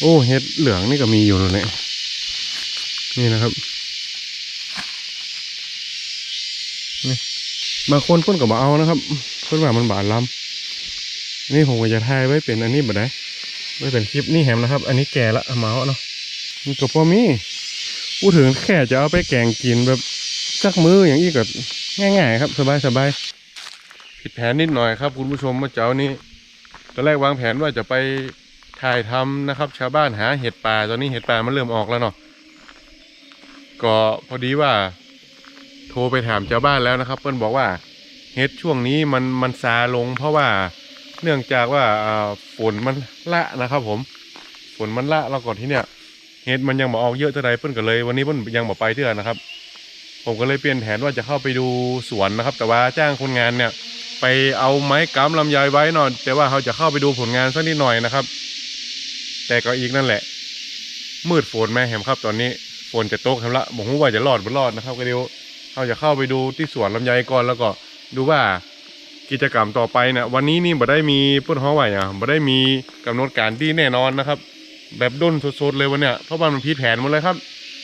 โอ้เห็ดเหลืองนี่ก็มีอยู่เลยนี่นะครับนี่บางคนเพิ่นก็บเอานะครับเพิ่นว่ามันบาดล้ำนี่ผมก็จะถ่ายไว้เป็นอันนี้บ่ได้ไว้เป็นคลิปนี่แฮมนะครับ อันนี้แก่ละเอามาเอาเนาะนี่ก็พอมีพูดถึงแค่จะเอาไปแกงกินแบบสักมืออย่างนี้ก็ง่าย ๆ ครับ สบายสบายๆผิดแผนนิดหน่อยครับ คุณผู้ชมเมื่อเจ้านี้ตอนแรกวางแผนว่าจะไป ถ่ายทำนะครับ ชาวบ้านหาเห็ดป่าตอนนี้เห็ดป่ามันเริ่มออกแล้วเนาะก็พอดีว่า โทรไปถามชาวบ้านแล้วนะครับ เพื่อนบอกว่าเห็ดช่วงนี้มันมันซาลง เพราะว่าเนื่องจากว่าฝนมันละนะครับ ผมฝนมันละแล้วก่อนที่เนี่ยเห็ดมันยังมาออกเยอะเท่าไรเพื่อนก็เลย วันนี้เพื่อนยังมาไปเท่านะครับ ผมก็เลยเปลี่ยนแผนว่าจะเข้าไปดูสวนนะครับ แต่ว่าจ้างคนงานเนี่ย ไปเอาไม้กำลำไยไว้หน่อยแต่ว่าเขาจะเข้าไปดูผลงานสักนิดหน่อยนะครับ แต่ก็อีกนั่นแหละ มืดฝนแม่แหมครับ ตอนนี้ฝนจะตกแหมละบอกว่าจะรอดบ่รอดนะครับ ก็เดี๋ยวเราจะเข้าไปดูที่สวนลำไยก่อนแล้วก็ดูว่ากิจกรรมต่อไปเนี่ยวันนี้นี่บ่ได้มีพื่นห้องไหวอะบ่ได้มีกำหนดการที่แน่นอนนะครับ แบบด้นสดๆเลยวันเนี้ยเพราะว่ามันผิดแผนหมดเลยครับ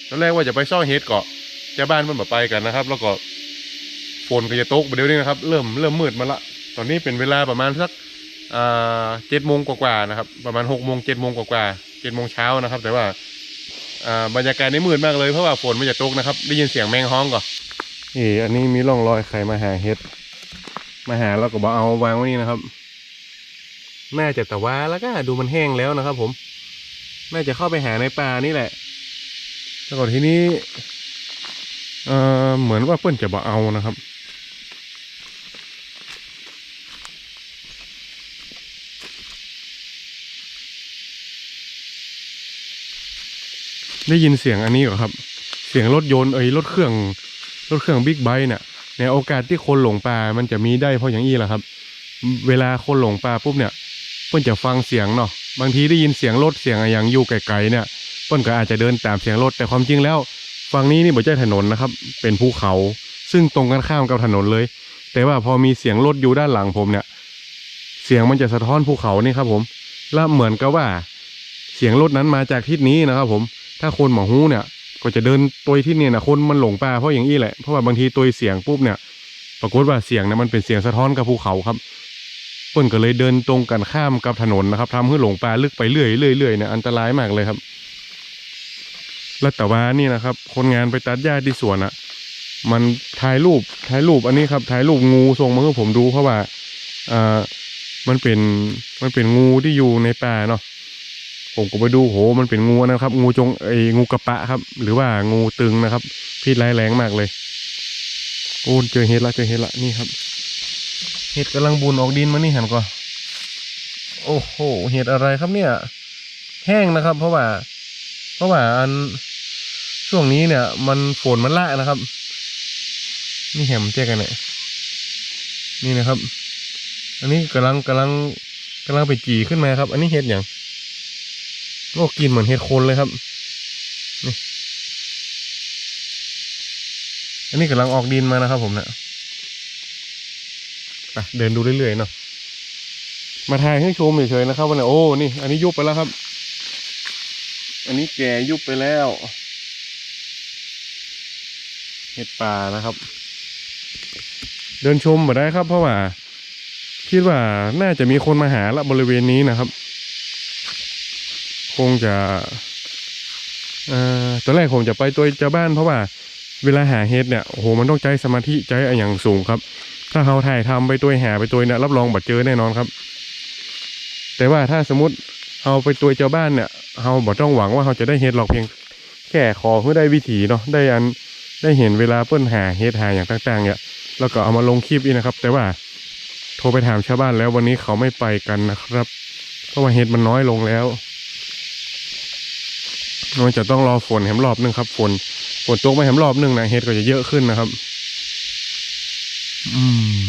ตอนแรกว่าจะไปซ่อเฮดเกาะเจ้าบ้านเพิ่นบ่ไปกันนะครับ แล้วก็ฝนก็จะตกเดี๋ยวนี้นะครับ เริ่มเริ่มมืดมาละ ตอนนี้เป็นเวลาประมาณสัก เจ็ดโมงกว่าๆนะครับ ประมาณหกโมงเจ็ดโมงกว่าๆเจ็ดโมงเช้านะครับ แต่ว่าบรรยากาศนี่มืดมากเลยเพราะว่าฝนมันจะตกนะครับ ได้ยินเสียงแมงฮ้องก่อนนี่อันนี้มีร่องรอยใครมาหาเห็ด มาหาแล้วก็บอกเอาวางไว้นี่นะครับ น่าจะแต่ว่าแล้วก็ดูมันแห้งแล้วนะครับ ผม น่าจะเข้าไปหาในป่านี่แหละแล้วก็ทีนี้ เออเหมือนว่าเพื่อนจะบอกเอานะครับ ได้ยินเสียงอันนี้เหรอครับ เสียงรถยนต์เอ้ยรถเครื่องรถเครื่องบิ๊กไบค์เนี่ยในโอกาสที่คนหลงป่ามันจะมีได้เพราะอย่างนี้แหละครับ เวลาคนหลงป่าปุ๊บเนี่ยเพื่นจะฟังเสียงเนาะบางทีได้ยินเสียงรถเสียงอะไรอย่างอยู่ไกลๆเนี่ยเพื่นก็อาจจะเดินตามเสียงรถแต่ความจริงแล้วฝั่งนี้นี่ไม่ใช่ถนนนะครับ เป็นภูเขา ซึ่งตรงกันข้ามกับถนนเลย แต่ว่าพอมีเสียงรถอยู่ด้านหลังผมเนี่ย เสียงมันจะสะท้อนภูเขานี่ครับผม แล้วเหมือนกับว่า เสียงรถนั้นมาจากทิศนี้นะครับผม ถ้าคนหมอหูเนี่ย ก็จะเดินตัวที่เนี่ยนะคนมันหลงป่าเพราะอย่างนี้แหละ เพราะว่าบางทีตัวเสียงปุ๊บเนี่ย ปรากฏว่าเสียงเนี่ยมันเป็นเสียงสะท้อนกับภูเขาครับเปิ้นก็เลยเดินตรงกันข้ามกับถนนนะครับทำให้หลงป่าลึกไปเรื่อยเรื่อยเรื่อยเนี่ยอันตรายมากเลยครับ แล้วแต่ว่านี่นะครับ คนงานไปตัดหญ้าที่สวนอะ่ะ มันถ่ายรูปถ่ายรูปอันนี้ครับถ่ายรูปงูส่งมาให้ผมดูเพราะว่าอ่ามันเป็นมันเป็นงูที่อยู่ในป่าเนาะ ผมก็ไปดูโหมันเป็นงูนะครับ งูจงไอ้งูกระปะครับ หรือว่างูตึงนะครับ พิษร้ายแรงมากเลยโอ้เจอเห็ดละเจอเห็ดละนี่ครับ เห็ดกำลังบุญออกดินมานี่หันก่อนโอ้โหเห็ดอะไรครับเนี่ย แห้งนะครับ เพราะว่า เพราะว่าอันช่วงนี้เนี่ย มันฝนมันละนะครับ นี่แหมเจ๊กันเนี่ยนี่นะครับ อันนี้กำลังกำลังกำลังไปจีขึ้นมาครับ อันนี้เห็ดอย่าง โอ้กินเหมือนเห็ดโคนเลยครับ นี่ อันนี้กำลังออกดินมานะครับผมเนี่ยไปเดินดูเรื่อยๆเนาะ มาถ่ายให้ชมเฉยๆนะครับวันนี้โอ้ นี่ อันนี้ยุบไปแล้วครับ อันนี้แก่ยุบไปแล้ว เห็ดป่านะครับ เดินชมมาได้ครับ เพราะว่า คิดว่าน่าจะมีคนมาหาละบริเวณนี้นะครับ คงจะอ่อตอนแรกผมจะไปตัวเจ้าบ้านเพราะว่าเวลาหาเห็ดเนี่ยโอ้โหมันต้องใจสมาธิใจอย่างสูงครับ ถ้าเขาถ่ายทำไปตัวหาไปตัวเนี่ยรับรองบัดเจอแน่นอนครับ แต่ว่าถ้าสมมติเอาไปตัวเจ้าบ้านเนี่ยเราบ่ต้องหวังว่าเขาจะได้เห็ดหรอกเพียง แค่ขอเพื่อได้วิถีเนาะได้อันได้เห็นเวลาเปิ้นหาเฮ็ดหาอย่างต่างๆเนี่ยแล้วก็เอามาลงคลิปอีกนะครับ แต่ว่าโทรไปถามชาวบ้านแล้ววันนี้เขาไม่ไปกันนะครับ เพราะว่าเห็ดมันน้อยลงแล้ว มันจะต้องรอฝนแหมรอบหนึงครับฝนฝนตกไม่แหมรอบหนึงนะเห็ดก็จะเยอะขึ้นนะครับ อืม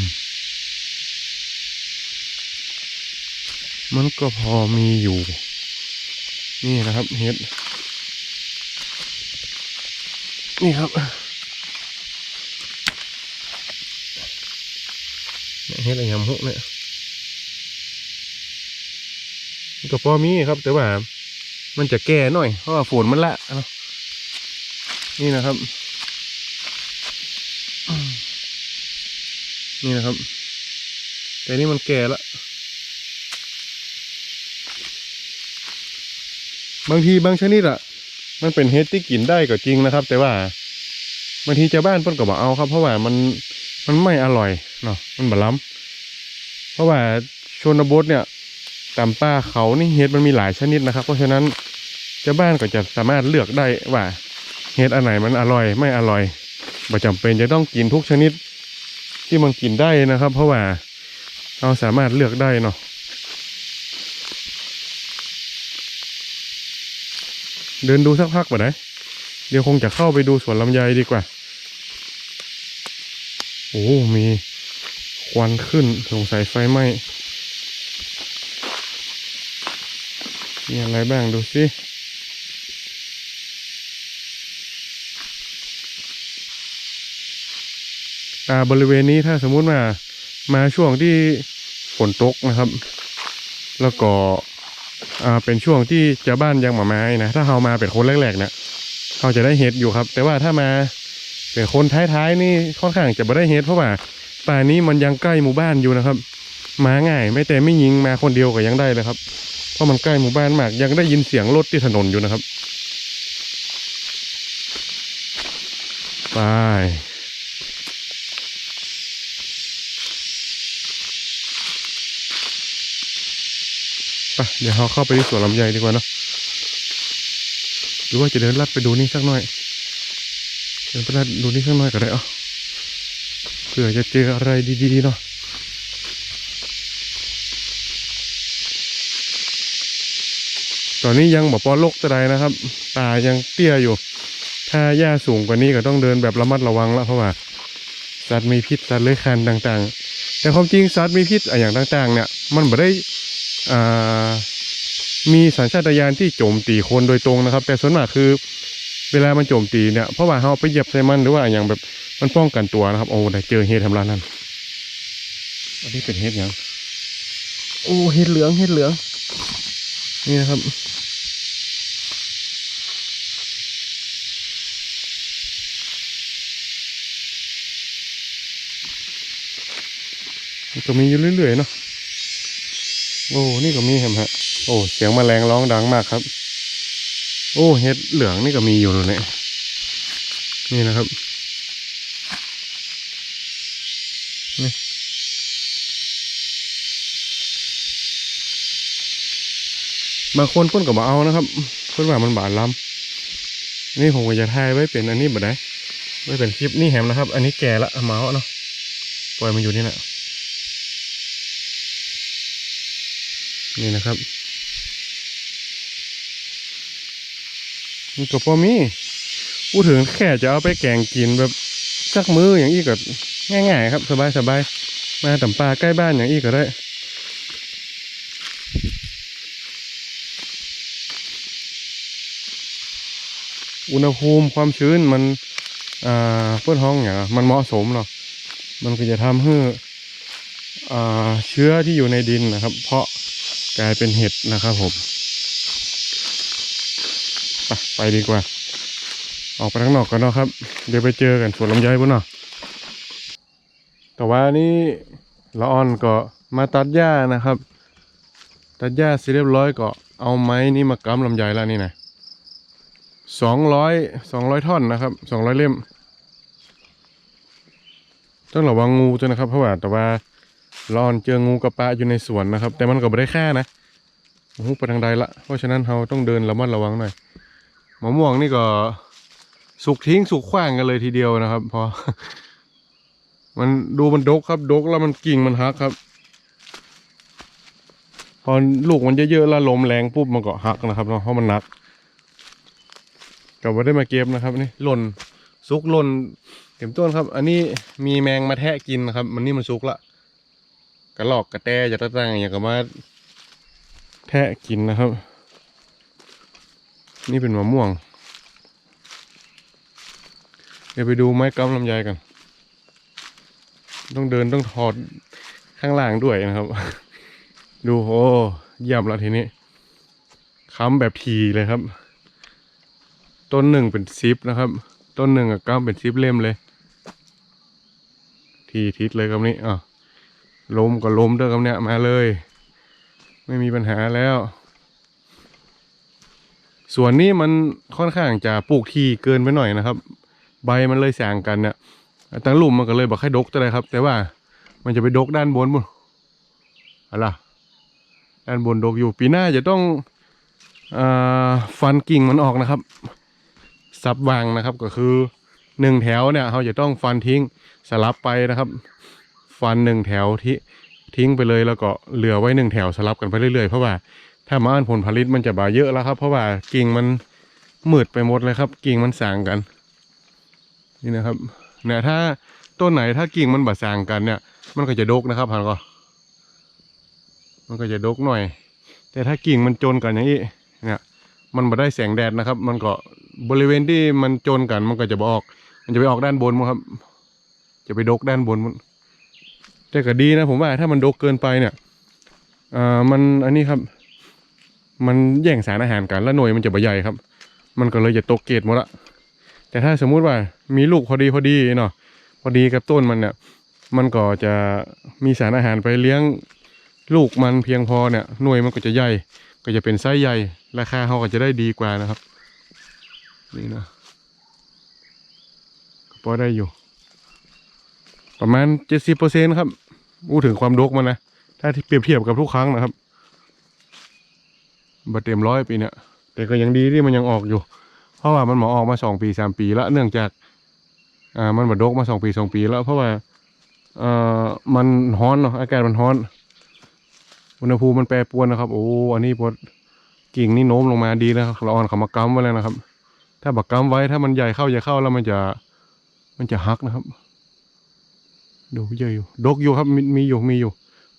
มันก็พอมีอยู่ นี่นะครับเห็ด นี่ครับเนี่ยเฮ็ดอะไรยำหุเนี่ยก็พอมีครับ แต่ว่า มันจะแก่หน่อย เพราะว่าฝนมันละนี่นะครับ นี่นะครับ แต่นี่มันแก่ละบางทีบางชนิดอะมันเป็นเห็ดที่กินได้ก็จริงนะครับ แต่ว่าบางทีชาวบ้านเพิ่นก็บอกเอาครับ เพราะว่ามันมันไม่อร่อยเนาะมันบล้ำเพราะว่าชนบทเนี่ยตามป่าเขานี่เห็ดมันมีหลายชนิดนะครับ เพราะฉะนั้น ชาบ้านก็จะสามารถเลือกได้ว่าเห็ดอันไหนมันอร่อยไม่อร่อยบ่จำเป็นจะต้องกินทุกชนิดที่มันกินได้นะครับ เพราะว่าเราสามารถเลือกได้เนาะเดินดูสักพักบ่ได้เดี๋ยวคงจะเข้าไปดูสวนลำไยดีกว่า โอ้มีควันขึ้นสงสัยไฟไหม้มีอะไรบ้างดูสิ อ่า บริเวณนี้ถ้าสมมุติว่ามาช่วงที่ฝนตกนะครับ แล้วก็อาเป็นช่วงที่จ้าบ้านยังหมาไม้นะถ้าเรามาเป็นคนแรกๆเนี่ยเขาจะได้เห็ดอยู่ครับ แต่ว่าถ้ามาเป็นคนท้ายๆนี่ค่อนข้างจะไม่ได้เห็ดเพราะว่าป่านี้มันยังใกล้หมู่บ้านอยู่นะครับ มาง่ายไม่แต่ไม่ยิงมาคนเดียวก็ยังได้เลยครับ เพราะมันใกล้หมู่บ้านมาก ยังได้ยินเสียงรถที่ถนนอยู่นะครับ ไป ไปเดี๋ยวเราเข้าไปที่สวนลำไยดีกว่าเนาะหรือว่าจะเดินลัดไปดูนี่สักหน่อย เดินไปลัดดูนี่สักหน่อยก็ได้เอะเผื่อจะเจออะไรดีๆเนาะตอนนี้ยังบอกปอลกตะไดนะครับ ตายังเตี้ยอยู่ ถ้าหญ้าสูงกว่านี้ก็ต้องเดินแบบระมัดระวังแล้วเพราะว่าสัตว์มีพิษสัตว์เลื้อยคลานต่างๆ แต่ความจริงสัตว์มีพิษอะอย่างต่าง ๆ เนี่ย มันไม่ได้ มีสัญชาตญาณที่โจมตีคนโดยตรงนะครับ แต่ส่วนมากคือ เวลามันโจมตีเนี่ยเพราะว่าเราไปเหยียบใส่มันหรือว่าอย่างแบบมันป้องกันตัวนะครับ โอ้ได้เจอเห็ดทำร้ายนั่นอันนี้เป็นเห็ดหยังโอ้เห็ดเหลืองเห็ดเหลือง นี่นะครับมันก็มีอยู่เรื่อยๆเนาะ โอ้ นี่ก็มีเห็นฮะ โอ้ เสียงแมลงร้องดังมากครับ โอ้ เห็ดเหลืองนี่ก็มีอยู่เลยเนี่ยนี่นะครับ นี่ บางคนเพิ่นก็บเอานะครับ เพิ่นว่ามันบาดล้ำนี่ผมก็จะถ่ายไว้เป็นอันนี้บ่ได้ไว้เป็นคลิปนี่แฮมนะครับ อันนี้แก่ละเมาเอาเนาะ ปล่อยมันอยู่นี่แหละ นี่นะครับนี่ก็พอมีพูดถึงแค่จะเอาไปแกงกินแบบสักมืออย่างอีกก็ง่ายๆครับ สบายๆมาต่ำปลาใกล้บ้านอย่างอีกก็ได้ อุณหภูมิความชื้นมันอ่าเพื่อนห้องอย่างมันเหมาะสมเนาะมันก็จะทำให้อ่าเชื้อที่อยู่ในดินนะครับ เพาะ กลายเป็นเห็ดนะครับผมไปไปดีกว่า ออกไปข้างนอกกันเนาะครับ เดี๋ยวไปเจอกันสวนลำไยบุญเนาะแต่ว่านี่ละออนก็มาตัดหญ้านะครับ ตัดหญ้าเสร็จเรียบร้อยก็เอาไม้นี่มากำลำไยแล้วนี่นะสองร้อยสองร้อยท่อนนะครับสองร้อยเล่ม ต้องระวังงูด้วยนะครับเพราะว่าแต่ว่า รอนเจองูกระปะอยู่ในสวนนะครับ แต่มันก็ไม่ได้ฆ่นะโอ้โหไปทางใดละ เพราะฉะนั้นเราต้องเดินระมัดระวังหน่อยมะม่วงนี่ก็สุกทิ้งสุกขว้างกันเลยทีเดียวนะครับ พอ มันดูมันดกครับ ดกแล้วมันกิ่งมันหักครับ พอลูกมันเยอะๆแล้วลมแรงปุ๊บมันก็หักนะครับเนาะเพราะมันหนักกับว่าได้มาเก็บนะครับนี่หล่นซุกหล่นเต็มต้นครับ อันนี้มีแมงมาแทะกินนะครับ มันนี่มันซุกละ กระลอกกระแตจะตั้งๆอย่างกับมาแทะกินนะครับ นี่เป็นมะม่วง เดี๋ยวไปดูไม้กำลำไยกัน ต้องเดินต้องถอดข้างล่างด้วยนะครับ ดูโอ้เยี่ยมแล้วทีนี้ค้ำแบบทีเลยครับ ต้นหนึ่งเป็นซิปนะครับ ต้นหนึ่งกับก้ามเป็นซิปเล่มเลย ทีทิศเลยครับนี้อะ ลมก็ลมเด้อครับเนี่ยมาเลย ไม่มีปัญหาแล้วส่วนนี้มันค่อนข้างจะปลูกทีเกินไปหน่อยนะครับ ใบมันเลยแสงกันเนี่ยตั้งหลุมมันก็เลยบอกให้ดกตัวเลยครับ แต่ว่ามันจะไปดกด้านบนบุอะไรด้านบนดกอยู่ปีหน้าจะต้องอฟันกิ่งมันออกนะครับซับวางนะครับก็คือหนึ่งแถวเนี่ยเราจะต้องฟันทิ้งสลับไปนะครับ ฟันหนึ่งแถวที่ทิ้งไปเลยแล้วก็เหลือไว้หนึ่งแถวสลับกันไปเรื่อยๆเพราะว่าถ้ามาอ่านผลผลิตมันจะบาเยอะแล้วครับ เพราะว่ากิ่งมันมืดไปหมดเลยครับ กิ่งมันสางกัน นี่นะครับเนี่ยถ้าต้นไหนถ้ากิ่งมันบาสางกันเนี่ย มันก็จะดกนะครับพันก็มันก็จะดกหน่อย แต่ถ้ากิ่งมันจนกันอย่างนี้เนี่ย มันมาได้แสงแดดนะครับ มันก็บริเวณที่มันจนกัน มันก็จะบออก มันจะไปออกด้านบนมั้งครับ จะไปดกด้านบนมัน แต่ก็ดีนะผมว่าถ้ามันดกเกินไปเนี่ยอ่ามันอันนี้ครับ มันแย่งสารอาหารกันแล้วหน่วยมันจะใบใหญ่ครับ มันก็เลยจะตกเกรดหมดละแต่ถ้าสมมุติว่ามีลูกพอดีพอดีเนาะพอดีกับต้นมันเนี่ยมันก็จะมีสารอาหารไปเลี้ยงลูกมันเพียงพอเนี่ยหน่วยมันก็จะใหญ่ ก็จะเป็นไซส์ใหญ่ราคาเขาก็จะได้ดีกว่านะครับ นี่นะก็พอได้อยู่ ประมาณเจ็ดสิบเปอร์เซ็นครับ อู้ถึงความดกมันนะ ถ้าที่เปรียบเทียบกับทุกครั้งนะครับบัเต็มร้อยปีเนี่ย แต่ก็ยังดีที่มันยังออกอยู่ เพราะว่ามันหมอออกมาสองปีสามปีแล้วเนื่องจาก อ่า มันบัดกมาสองปีสองปีแล้ว เพราะว่าเอ่อมันฮ้อนเนาะอากาศมันฮ้อน อุณหภูมิมันแปรปรวนนะครับ โอ้ อันนี้พอกิ่งนี่โน้มลงมาดีนะครับเราอ่อนเขามากำไว้แล้วนะครับ ถ้าบักกำไว้ถ้ามันใหญ่เข้าใหญ่เข้าแล้วมันจะ มันจะหักนะครับ ดูเยอะอยู่ดกอยู่ครับมีมีอยู่มีอยู่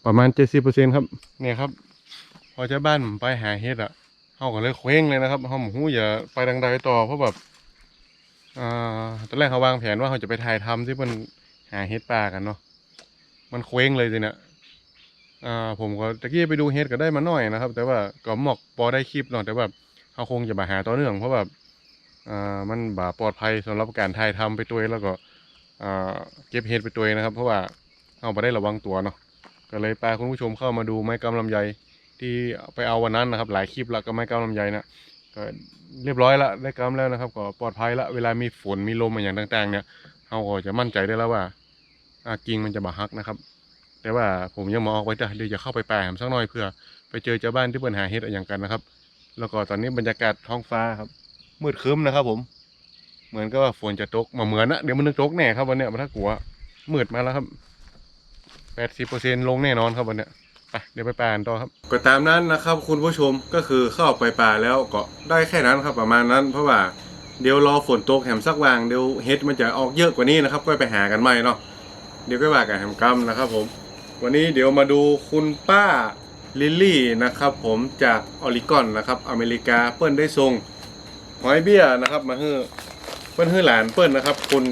ประมาณเจ็ดสิบเปอร์เซ็นครับ เนี่ยครับ พอเจ้าบ้านผมไปหาเห็ดอะเขาก็เลยเคว้งเลยนะครับเขาหูอย่าไปดังใดต่อเพราะแบบอ่าตอนแรกเขาวางแผนว่าเขาจะไปถ่ายทำที่มันหาเห็ดป่ากันเนาะมันเคว้งเลยสินี่ยอ่าผมก็ตะกี้ไปดูเห็ดก็ได้มาหน่อยนะครับ แต่ว่าก็หมอกพอได้คลิปเนาะแต่ว่าเขาคงจะมาหาต่อเนื่องเพราะแบบอ่ามันบ่ปลอดภัยสำหรับการถ่ายทำไปตัวแล้วก็ เก็บเห็ดไปตัวเองนะครับ เพราะว่าเขาไม่ได้ระวังตัวเนาะก็เลยพาคุณผู้ชมเข้ามาดูไม้กำลำไยที่ไปเอาวันนั้นนะครับ หลายคลิปแล้วก็ไม้กำลำไยนะก็เรียบร้อยละได้กำแล้วนะครับ ก็ปลอดภัยละเวลามีฝนมีลมอะไรอย่างต่าง ๆ เนี่ยเขาก็จะมั่นใจได้แล้วว่ากิ่งมันจะบาหักนะครับ แต่ว่าผมยังมออกไว้จ้ะเดี๋ยวจะเข้าไปแปลมสักหน่อยเพื่อ ไปเจอเจ้าบ้านที่เปิดหาเห็ดอะไรอย่างกันนะครับ แล้วก็ตอนนี้บรรยากาศท้องฟ้าครับมืดครึ้มนะครับผม เหมือนก็ว่าฝนจะตกมาเหมือนนะเดี๋ยวมันนึกตกแน่ครับวันเนี้ยมันถ้ากลัวมืดมาแล้วครับแปดสิบเปอร์เซ็นลงแน่นอนครับวันเนี้ยไปเดี๋ยวไปป่านต่อครับ ก็ตามนั้นนะครับคุณผู้ชมก็คือเข้าไปป่าแล้วก็ได้แค่นั้นครับประมาณนั้นเพราะว่าเดี๋ยวรอฝนตกแหมสักวางเดี๋ยวเห็ดมันจะออกเยอะกว่านี้นะครับก็ไปหากันใหม่เนาะเดี๋ยวก็ว่ากันแหมกำนะครับผม วันนี้เดี๋ยวมาดูคุณป้าลิลลี่นะครับผมจากออริกอนนะครับอเมริกาเปิ้ลได้ส่งหอยเบี้ยนะครับมาเฮือ เปิ้ลเฮือหลานเปิ้ลนะครับ คุณ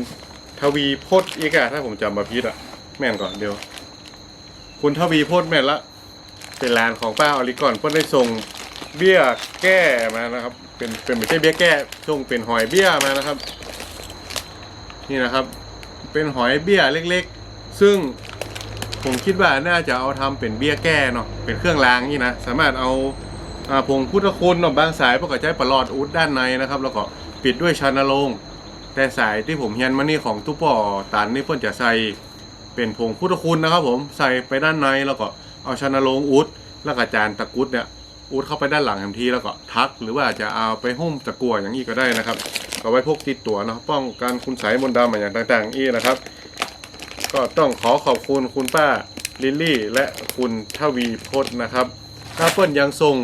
ทวีพจน์อีกอะถ้าผมจำมาพิดอะแม่นก่อนเดี๋ยว คุณทวีพจน์แม่นละเป็นร้านของป้าอริกอนเพิ่นได้ส่งเบี้ยแก้มานะครับ เป็นเป็นไม่ใช่เบี้ยแก้ส่งเป็นหอยเบี้ยมานะครับ นี่นะครับ เป็นหอยเบี้ยเล็ก ๆ ซึ่งผมคิดว่าน่าจะเอาทำเป็นเบี้ยแก้เนาะเป็นเครื่องรางนี่นะสามารถเอาอาผงพุทธคุณเนาะบางสายพวกกระจายประหลอดอุดด้านในนะครับ แล้วก็ปิดด้วยชานโรง แต่สายที่ผมเฮียนมานี่ของตุ๊ปอตันนี่เพิ่นจะใส่เป็นผงพุทธคุณนะครับผมใส่ไปด้านในแล้วก็เอาชานโรงอุดแล้วก็จานตะกุดเนี่ยอุดเข้าไปด้านหลังทันทีแล้วก็ทัก หรือว่าจะเอาไปหุ้มตะกั่วอย่างนี้ก็ได้นะครับก็ไว้พกติดตัวเนาะป้องกันคุณสายมนต์ดำอย่างต่างๆอีกนะครับ ก็ต้องขอขอบคุณคุณป้าลิลลี่และคุณทวีพจน์นะครับถ้าเปิ้ลยังส่ง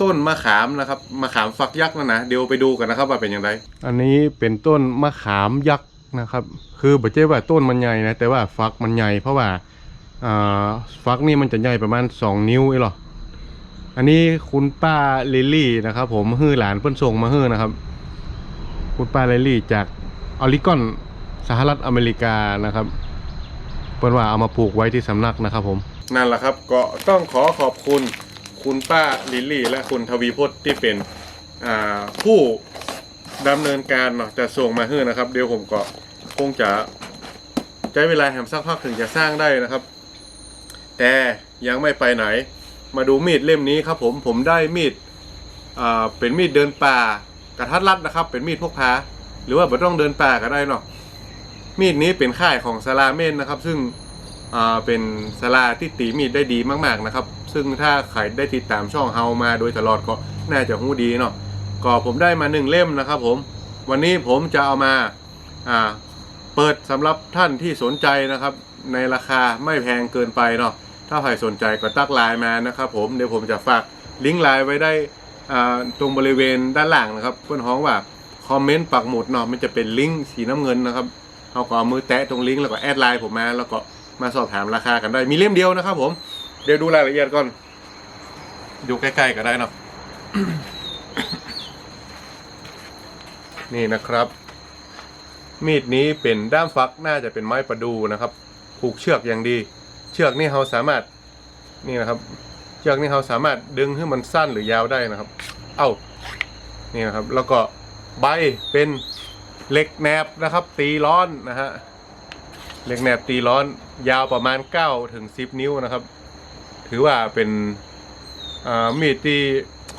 ต้นมะขามนะครับมะขามฝักยักษ์นะนะเดี๋ยวไปดูกันนะครับว่าเป็นอย่างไร อันนี้เป็นต้นมะขามยักษ์นะครับ คือบ่ใช่ว่าต้นมันใหญ่นะแต่ว่าฟักมันใหญ่เพราะว่าอ่าฟักนี่มันจะใหญ่ประมาณ 2 นิ้วเองหรออันนี้คุณป้าลิลลี่นะครับ ผมฮือหลานเพิ่นส่งมาฮือนะครับ คุณป้าลิลลี่จากออริกอนสหรัฐอเมริกานะครับเปิ้นว่าเอามาปลูกไว้ที่สำนักนะครับ ผมนั่นแหละครับ ก็ต้องขอขอบคุณ คุณป้าลิลลี่ และคุณทวีพจน์ที่เป็นผู้ดำเนินการเนาะจะส่งมาให้นะครับ เดี๋ยวผมก็คงจะใช้เวลาแหมสักพักถึงจะสร้างได้นะครับ แต่ยังไม่ไปไหน มาดูมีดเล่มนี้ครับผมผมได้มีดเป็นมีดเดินป่ากระทัดรัดนะครับ เป็นมีดพกพาหรือว่าไม่ต้องเดินป่าก็ได้เนาะมีดนี้เป็นค่ายของซาลาเมนนะครับ ซึ่งเป็นซาลาที่ตีมีดได้ดีมาก ๆนะครับ ซึ่งถ้าใครได้ติดตามช่องเฮามาโดยตลอดก็น่าจะหูดีเนาะก็ผมได้มาหนึ่งเล่มนะครับผมวันนี้ผมจะเอามาอ่าเปิดสำหรับท่านที่สนใจนะครับ ในราคาไม่แพงเกินไปเนาะถ้าใครสนใจก็ตักไลน์มานะครับผมเดี๋ยวผมจะฝากลิงก์ไลน์ไว้ได้ตรงบริเวณด้านหลังนะครับเพื่อนฮ้องว่าคอมเมนต์ปักหมุดเนาะมันจะเป็นลิงก์สีน้ำเงินนะครับเอาก็เอามือแตะตรงลิงก์แล้วก็แอดไลน์ผมมาแล้วก็มาสอบถามราคากันได้มีเล่มเดียวนะครับผม เดี๋ยวดูรายละเอียดก่อนดูใกล้ๆก็ได้เนาะ นี่นะครับ มีดนี้เป็นด้ามฟักน่าจะเป็นไม้ประดูนะครับ ผูกเชือกอย่างดี เชือกนี่เราสามารถ นี่นะครับ เชือกนี่เราสามารถดึงให้มันสั้นหรือยาวได้นะครับ เอ้า นี่นะครับ แล้วก็ใบเป็นเหล็กแหนบนะครับ ตีร้อนนะฮะเหล็กแหนบตีร้อนยาวประมาณ9ถึง10 นิ้วนะครับ ถือว่าเป็นมีดที่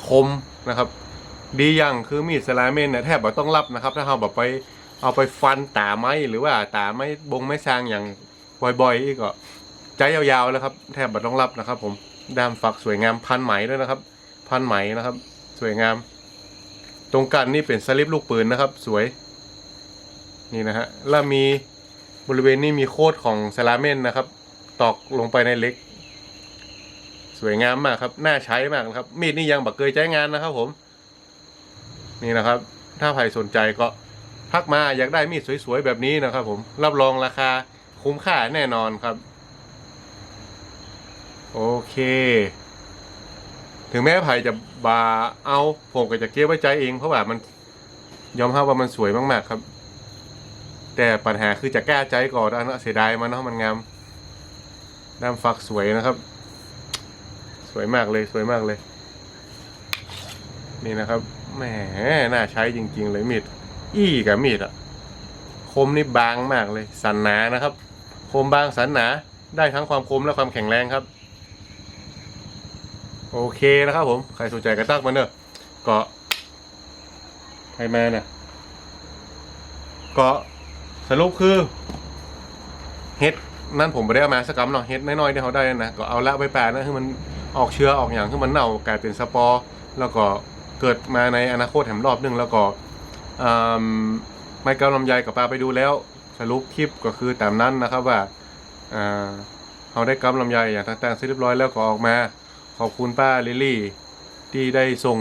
คมนะครับ ดีอย่างคือมีดสลาเมนเนี่ยแทบไม่ต้องรับนะครับ ถ้าเราแบบไปเอาไปฟันตาไม้หรือว่าตาไม้บงไม้ซางอย่างบ่อยๆอีกก็ใจยาวๆแล้วครับ แทบไม่ต้องรับนะครับ ผมด้ามฝักสวยงามพันไหมด้วยนะครับ พันไหมนะครับ สวยงาม ตรงกันนี่เป็นสลิปลูกปืนนะครับ สวยนี่นะฮะแล้วมีบริเวณนี้มีโคดของสลาเมนนะครับ ตอกลงไปในเล็ก สวยงามมากครับ น่าใช้มากนะครับ มีดนี่ยังบักเกยใช้งานนะครับ ผม นี่นะครับ ถ้าใครสนใจก็ทักมาอยากได้มีดสวยๆแบบนี้นะครับ ผม รับรองราคาคุ้มค่าแน่นอนครับ โอเค ถึงแม้ไผ่จะบาเอาผมก็จะเก็บไว้ใจเองเพราะว่ามันยอมรับว่ามันสวยมากๆครับ แต่ปัญหาคือจะแก้ใจก่อนนะเสียดายมันเนาะมันงามด้ามฝักสวยนะครับ วยมากเลยสวยมากเลย นี่นะครับแหมน่าใช้จริง ๆ เลยมีดอี้กับมีดอะคมนี่บางมากเลย สันหนานะครับ คมบางสันหนาได้ทั้งความคมและความแข็งแรงครับ โอเคนะครับผม ใครสนใจก็ตักมาเนอะเก็ใครมาเนี่ยก็สรุปคือเฮ็ดนั่นผมไม่ได้เอามาสกกัมเนาะเฮ็ดน้อยๆที่เขาได้นะก็เอาละไปแปะนะคือมัน ออกเชื้อออกอย่างคือมันเน่ากลายเป็นสปอร์แล้วก็เกิดมาในอนาคตแถมรอบหนึงแล้วก็ไม่กำลำไยกับปลาไปดูแล้วสรุปคลิปก็คือตามนั้นนะครับว่าเขาได้กำลำไยอย่างต่างๆเสร็จเรียบร้อยแล้วก็ออกมา ขอบคุณป้าลิลี่ ที่ได้ส่ง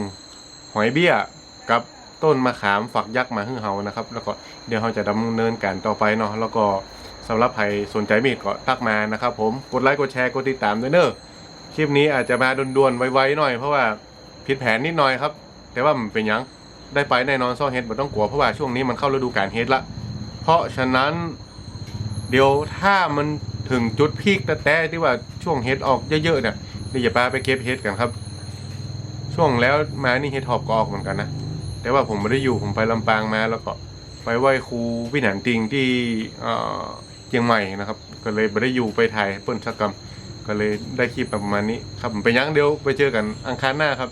หอยเบี้ยกับต้นมะขามฝักยักษ์มาให้เฮานะครับ แล้วก็เดี๋ยวเราจะดำเนินการต่อไปเนาะแล้วก็สำหรับใครสนใจมีดก็ทักมานะครับผมกดไลค์กดแชร์กดติดตามด้วยเนอะ คลิปนี้อาจจะมาด่วนๆ ไวๆหน่อยเพราะว่าผิดแผนนิดหน่อยครับ แต่ว่ามันเป็นยังได้ไปแน่นอนซ่อเฮดไม่ต้องกลัวเพราะว่าช่วงนี้มันเข้าฤดูกาลเฮดละ เพราะฉะนั้นเดี๋ยวถ้ามันถึงจุดพีคแต่แต่ที่ว่าช่วงเฮดออกเยอะๆเนี่ยเดี๋ยวอย่าปาไปเก็บเฮดกันครับ ช่วงแล้วมานี่เฮดหอบก็ออกเหมือนกันนะแต่ว่าผมไม่ได้อยู่ผมไปลำปางมาแล้วก็ไปไหว้ครูพี่หนานติงที่เชียงใหม่นะครับ ก็เลยไม่ได้อยู่ไปถ่ายเปิ้นสักกรรม ก็เลยได้คลิปประมาณนี้ครับผมไปยังเดียวไปเจอกันอังคารหน้าครับ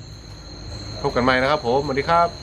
พบกันใหม่นะครับผมสวัสดีครับ